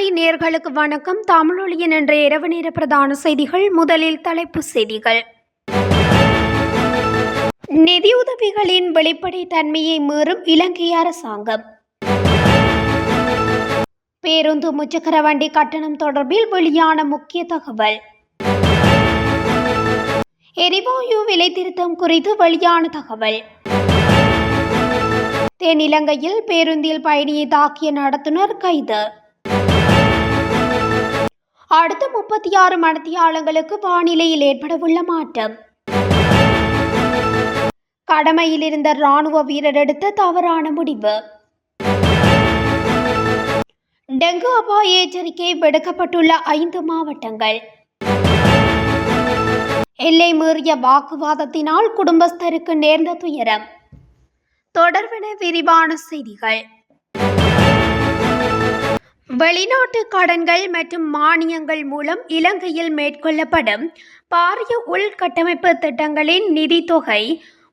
தமிழொலி நேர்களுக்கு வணக்கம். தமிழொலியின் என்ற இரவு நேர பிரதான செய்திகள் முதலில் தலைப்பு செய்திகள். நிதியுதவிகளின் வெளிப்படை தன்மையை மீறும் இலங்கை அரசாங்கம். பேருந்து முச்சக்கர வண்டி கட்டணம் தொடர்பில் வெளியான முக்கிய தகவல். எரிவாயு விலை திருத்தம் குறித்து வெளியான தகவல். தென்னிலங்கையில் பேருந்தில் பயணியை தாக்கிய நடத்துனர் கைது. அடுத்த முப்பத்தி ஆறு மணித்தியாலங்களுக்கு வானிலையில் ஏற்படவுள்ள மாற்றம். கடமையில் இருந்த ராணுவ வீரர் எடுத்த தவறான முடிவு. டெங்கு அபாய எச்சரிக்கை விடுக்கப்பட்டுள்ள ஐந்து மாவட்டங்கள். எல்லை மீறிய வாக்குவாதத்தினால் குடும்பஸ்தருக்கு நேர்ந்த துயரம். தொடர்பென விரிவான செய்திகள். வெளிநாட்டு கடன்கள் மற்றும் மானியங்கள் மூலம் இலங்கையில் மேற்கொள்ளப்படும் பாரிய உள்கட்டமைப்பு திட்டங்களின் நிதித்தொகை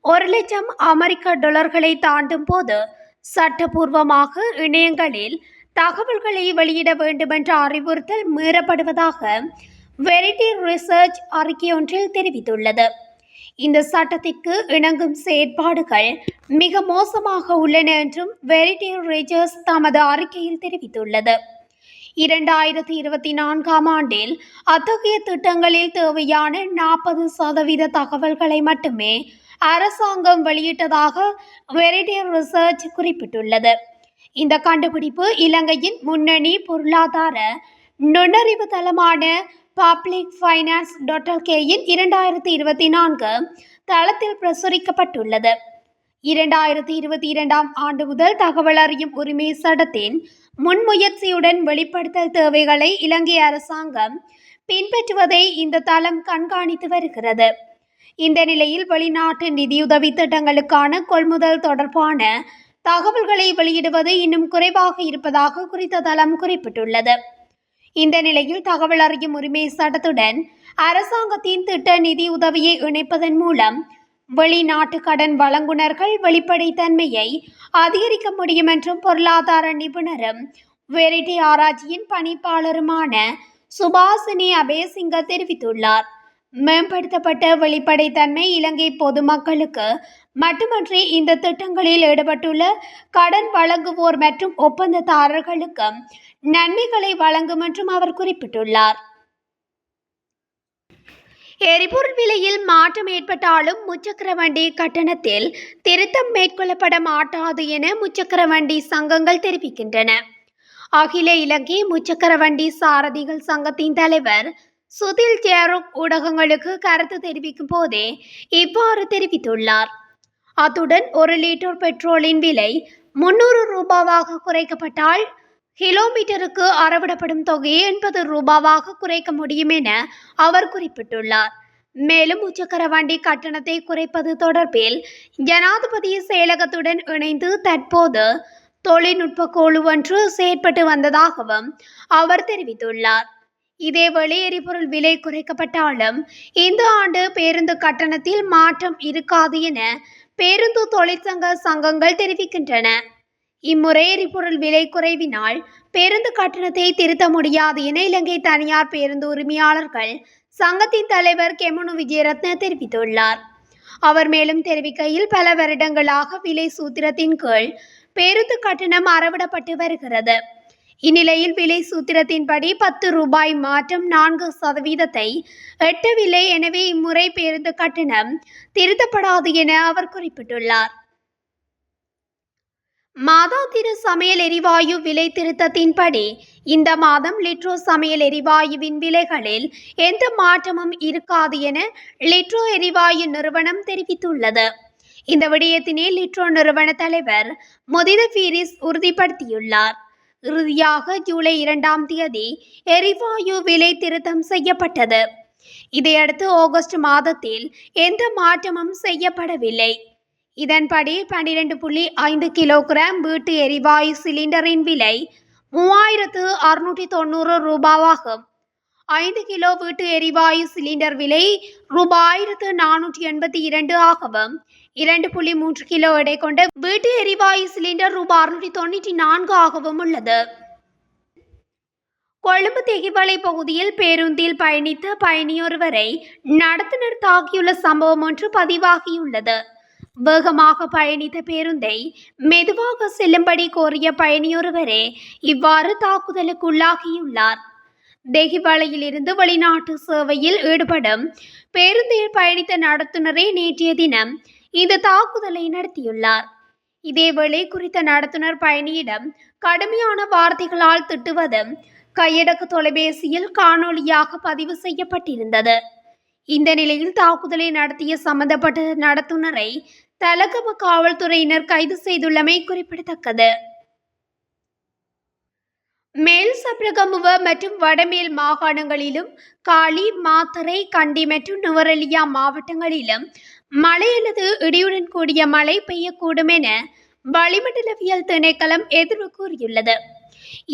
ஒரு லட்சம் அமெரிக்க டாலர்களை தாண்டும் போது சட்டபூர்வமாக இணையங்களில் தகவல்களை வெளியிட வேண்டுமென்ற அறிவுறுத்தல் மீறப்படுவதாக வெரிட்டி ரிசர்ச் அறிக்கையொன்றில் தெரிவித்துள்ளது. இந்த சட்டத்திற்கு இணங்கும் செயற்பாடுகள் மிக மோசமாக உள்ளன என்றும் வெரிட்டி ரிஜர்ஸ் தமது அறிக்கையில் தெரிவித்துள்ளது. இரண்டாயிரத்தி இருபத்தி நான்காம் ஆண்டில் அத்தகைய திட்டங்களில் தேவையான நாற்பது சதவீத தகவல்களை மட்டுமே அரசாங்கம் வெளியிட்டதாக வெரிட்டி ரிசர்ச் குறிப்பிட்டுள்ளது. இந்த கண்டுபிடிப்பு இலங்கையின் முன்னணி பொருளாதார நுண்ணறிவு தளமான பப்ளிக் ஃபைனான்ஸ் டாட் இரண்டாயிரத்தி இருபத்தி நான்கு தளத்தில் பிரசுரிக்கப்பட்டுள்ளது. இரண்டாயிரத்தி இருபத்தி இரண்டாம் ஆண்டு முதல் தகவல் அறியும் உரிமை சட்டத்தின் முன்முயற்சியுடன் வெளிப்படுத்தல் தேவைகளை இலங்கை அரசாங்கம் பின்பற்றுவதை இந்த தளம் கண்காணித்து வருகிறது. இந்த நிலையில் வெளிநாட்டு நிதியுதவி திட்டங்களுக்கான கொள்முதல் தொடர்பான தகவல்களை வெளியிடுவது இன்னும் குறைவாக இருப்பதாக குறித்த தளம் குறிப்பிட்டுள்ளது. இந்த நிலையில் தகவல் அறியும் உரிமை சட்டத்துடன் அரசாங்கத்தின் திட்ட நிதி உதவியை இணைப்பதன் மூலம் வெளிநாட்டு கடன் வழங்குனர்கள் வெளிப்படைத்தன்மையை அதிகரிக்க முடியும் என்றும் பொருளாதார நிபுணரும் வெரிட்டி ஆராய்ச்சியின் பணிப்பாளருமான சுபாசினி அபேசிங்க தெரிவித்துள்ளார். மேம்படுத்தப்பட்ட வெளிப்படைத்தன்மை இலங்கை பொதுமக்களுக்கு மட்டுமன்றி இந்த திட்டங்களில் ஈடுபட்டுள்ள கடன் வழங்குவோர் மற்றும் ஒப்பந்ததாரர்களுக்கு நன்மைகளை வழங்கும் என்றும் அவர் குறிப்பிட்டுள்ளார். எரிபொருள் விலையில் மாற்றம் ஏற்பட்டாலும் முச்சக்கர வண்டி கட்டணத்தில் திருத்தம் மேற்கொள்ளப்பட மாட்டாது என முச்சக்கர வண்டி சங்கங்கள் தெரிவிக்கின்றன. அகில இலங்கை முச்சக்கர வண்டி சாரதிகள் சங்கத்தின் தலைவர் சுதில் ஜேருக் ஊடகங்களுக்கு கருத்து தெரிவிக்கும் போதே இவ்வாறு தெரிவித்துள்ளார். அத்துடன் ஒரு லிட்டர் பெட்ரோலின் விலை முன்னூறு ரூபாவாக குறைக்கப்பட்டால் கிலோமீட்டருக்கு அறவிடப்படும் தொகையை எண்பது ரூபாவாக குறைக்க முடியும் என அவர் குறிப்பிட்டுள்ளார். மேலும் உச்சக்கர வண்டி கட்டணத்தை குறைப்பது தொடர்பில் ஜனாதிபதி செயலகத்துடன் இணைந்து தற்போது தொழில்நுட்ப குழு ஒன்று செயற்பட்டு வந்ததாகவும் அவர் தெரிவித்துள்ளார். இதேவேளை எரிபொருள் விலை குறைக்கப்பட்டாலும் இந்த ஆண்டு பேருந்து கட்டணத்தில் மாற்றம் இருக்காது என பேருந்து தொழிற்சங்க சங்கங்கள் தெரிவிக்கின்றன. இம்முறையறி பொருள் விலை குறைவினால் பேருந்து கட்டணத்தை திருத்த முடியாது என இலங்கை தனியார் பேருந்து உரிமையாளர்கள் சங்கத்தின் தலைவர் கெமனு விஜயரத்ன தெரிவித்துள்ளார். அவர் மேலும் தெரிவிக்கையில் பல வருடங்களாக விலை சூத்திரத்தின் கீழ் பேருந்து கட்டணம் அறவிடப்பட்டு வருகிறது. இந்நிலையில் விலை சூத்திரத்தின்படி பத்து ரூபாய் மாற்றம் நான்கு சதவீதத்தை எட்டவில்லை. எனவே இம்முறை பேருந்து கட்டணம் திருத்தப்படாது என அவர் குறிப்பிட்டுள்ளார். மாதாந்திர சமையல் எரிவாயு விலை திருத்தத்தின்படி இந்த மாதம் லிட்ரோ சமையல் எரிவாயுவின் விலைகளில் எந்த மாற்றமும் இருக்காது என லிட்ரோ எரிவாயு நிறுவனம் தெரிவித்துள்ளது. இந்த விடயத்தினை லிட்ரோ நிறுவன தலைவர் முதித ஃபீரிஸ் உறுதிப்படுத்தியுள்ளார். இறுதியாக ஜூலை இரண்டாம் தேதி எரிவாயு விலை திருத்தம் செய்யப்பட்டது. இதையடுத்து ஆகஸ்ட் மாதத்தில் எந்த மாற்றமும் செய்யப்படவில்லை. இதன்படி பன்னிரண்டு புள்ளி ஐந்து கிலோகிராம் வீட்டு எரிவாயு சிலிண்டரின் விலை மூவாயிரத்து அறுநூற்றி தொண்ணூறு ரூபாவாகும். ஐந்து கிலோ வீட்டு எரிவாயு சிலிண்டர் விலை ரூபாயிரத்து நானூற்றி எண்பத்தி இரண்டு ஆகவும் இரண்டு புள்ளி மூன்று கிலோ எடை கொண்ட வீட்டு எரிவாயு சிலிண்டர் ரூபாய் அறுநூற்றி தொண்ணூற்றி நான்கு ஆகவும் உள்ளது. கொழும்பு தெகிவலை பகுதியில் பேருந்தில் பயணித்த பயணியொருவரை நடத்துனர் தாக்கியுள்ள சம்பவம் ஒன்று பதிவாகியுள்ளது. வேகமாக பயணித்த பேருந்தை மெதுவாக செல்லும்படி கோரிய பயணியொருவரே இவ்வாறு தாக்குதலுக்குள்ளாகியுள்ளார். தெகிவலையில் இருந்து வெளிநாட்டு சேவையில் ஈடுபடும் பேருந்தில் பயணித்த நடத்துனரே நேற்றைய தினம் இந்த தாக்குதலை நடத்தியுள்ளார். இதேவேளை குறித்த நடத்துனர் பயணியிடம் கடுமையான வார்த்தைகளால் திட்டுவதும் கையடக்கு தொலைபேசியில் காணொளியாக பதிவு செய்யப்பட்டிருந்தது. இந்த நிலையில் தாக்குதலை நடத்திய சம்பந்தப்பட்ட நடத்துனரை தலகம காவல்துறையினர் கைது செய்துள்ளமை குறிப்பிடத்தக்கது. மேல் சப்ரகமுவ மற்றும் வடமேல் மாகாணங்களிலும் காளி மாத்தரை கண்டி மற்றும் நுவரெலியா மாவட்டங்களிலும் மழை அல்லது இடியுடன் கூடிய மழை பெய்யக்கூடும் என வளிமண்டலவியல் திணைக்களம் எதிர்வு கூறியுள்ளது.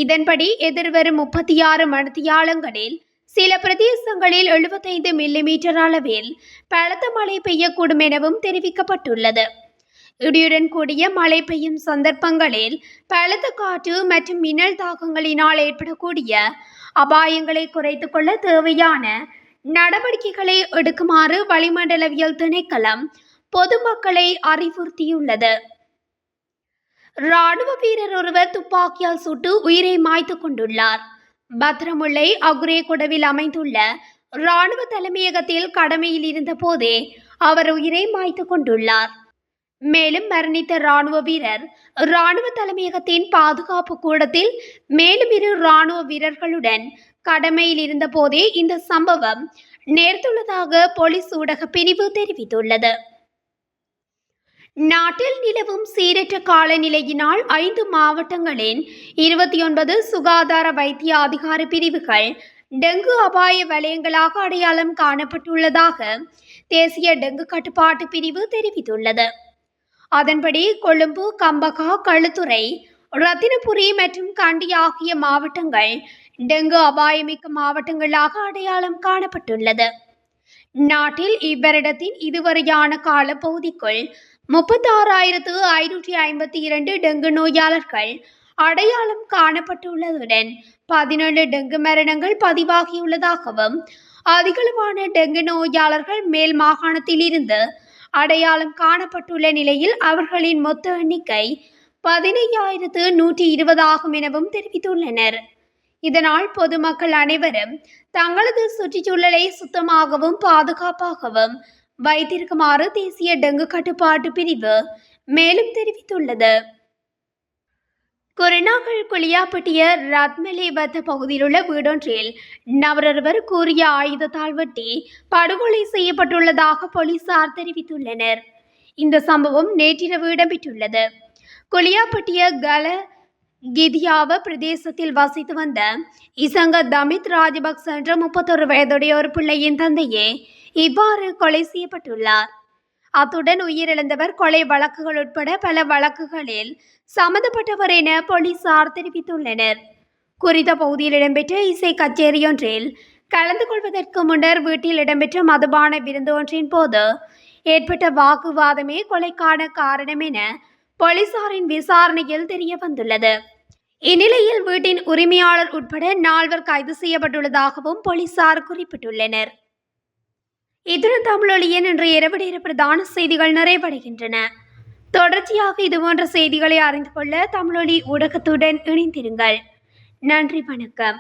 இதன்படி எதிர்வரும் முப்பத்தி ஆறு மணித்தியாலங்களில் சில பிரதேசங்களில் எழுபத்தைந்து மில்லிமீட்டர் அளவில் பலத்த மழை பெய்யக்கூடும் எனவும் தெரிவிக்கப்பட்டுள்ளது. இடியுடன் கூடிய மழை பெய்யும் சந்தர்ப்பங்களில் பலத்த காற்று மற்றும் மின்னல் தாக்கங்களினால் ஏற்படக்கூடிய அபாயங்களை குறைத்து கொள்ள தேவையான நடவடிக்கைகளை எடுக்குமாறு வளிமண்டலவியல் திணைக்களம் பொதுமக்களை அறிவுறுத்தியுள்ளது. ராணுவ வீரர் ஒருவர் துப்பாக்கியால் சுட்டு உயிரை மாய்த்து கொண்டுள்ளார். பத்ரமுல்லை அக்ரேகுடவில் அமைந்துள்ள ராணுவ தலைமையகத்தில் கடமையில் இருந்த போதே அவர் உயிரை மாய்த்து கொண்டுள்ளார். மேலும் மரணித்த ராணுவ வீரர் ராணுவ தலைமையகத்தின் பாதுகாப்பு கூடத்தில் மேலும் இரு ராணுவ வீரர்களுடன் கடமையில் இருந்த போதே இந்த சம்பவம் நேர்ந்துள்ளதாக போலீஸ் ஊடக பிரிவு தெரிவித்துள்ளது. நாட்டில் நிலவும் சீரற்ற காலநிலையினால் ஐந்து மாவட்டங்களின் இருபத்தி ஒன்பது சுகாதார வைத்திய அதிகார பிரிவுகள் டெங்கு அபாய வலயங்களாக அடையாளம் காணப்பட்டுள்ளதாக தேசிய டெங்கு கட்டுப்பாட்டு பிரிவு தெரிவித்துள்ளது. அதன்படி கொழும்பு கம்பகா களுத்துறை ரத்தினபுரி மற்றும் கண்டி ஆகிய மாவட்டங்கள் டெங்கு அபாயமிக்க மாவட்டங்களாக அடையாளம் காணப்பட்டுள்ளது. நாட்டில் இவ்வரிடத்தின் இதுவரையான காலப்பகுதிக்குள் முப்பத்தாறாயிரத்து ஐநூற்றி ஐம்பத்தி இரண்டு டெங்கு நோயாளர்கள் அடையாளம் காணப்பட்டுள்ளதுடன் பதினேழு டெங்கு மரணங்கள் பதிவாகியுள்ளதாகவும் அதிகளவான டெங்கு நோயாளர்கள் மேல் மாகாணத்திலிருந்து அடையாளம் காணப்பட்டுள்ள நிலையில் அவர்களின் மொத்த எண்ணிக்கை பதினையாயிரத்து நூற்றி இருபதாகும் எனவும் தெரிவித்துள்ளனர். இதனால் பொதுமக்கள் அனைவரும் தங்களது சுற்றுச்சூழலை சுத்தமாகவும் பாதுகாப்பாகவும் வைத்திருக்குமாறு தேசிய டெங்கு கட்டுப்பாட்டு பிரிவு மேலும் தெரிவித்துள்ளது. கொரோனாக்கள் குளியாப்பட்டிய ரத்மலேவத்த பகுதியிலுள்ள வீடொன்றில் நபரொருவர் கூறிய ஆயுதத்தால் வெட்டி படுகொலை செய்யப்பட்டுள்ளதாக போலீசார் தெரிவித்துள்ளனர். இந்த சம்பவம் நேற்றிரவு இடம்பெற்றுள்ளது. குளியாப்பட்டிய கல கிதியாவ பிரதேசத்தில் வசித்து வந்த இசங்க தமித் ராஜபக்ச என்ற முப்பத்தொரு வயதுடைய ஒரு பிள்ளையின் தந்தையே இவ்வாறு கொலை செய்யப்பட்டுள்ளார். அத்துடன் உயிரிழந்தவர் கொலை வழக்குகள் உட்பட பல வழக்குகளில் சம்பந்தப்பட்டவர் என போலீசார் தெரிவித்துள்ளனர். குறித்த பகுதியில் இடம்பெற்ற இசை கச்சேரியொன்றில் கலந்து கொள்வதற்கு முன்னர் வீட்டில் இடம்பெற்ற மதுபான விருந்து ஒன்றின் போது ஏற்பட்ட வாக்குவாதமே கொலைக்கான காரணம் என போலீசாரின் விசாரணையில் தெரிய வந்துள்ளது இந்நிலையில் வீட்டின் உரிமையாளர் உட்பட நால்வர் கைது செய்யப்பட்டுள்ளதாகவும் போலீசார் குறிப்பிட்டுள்ளனர். இத்துடன் தமிழொலியன் இன்று இரவு நேர பிரதான செய்திகள் நிறைவடைகின்றன. தொடர்ச்சியாக இதுபோன்ற செய்திகளை அறிந்து கொள்ள தமிழொலி ஊடகத்துடன் இணைந்திருங்கள். நன்றி வணக்கம்.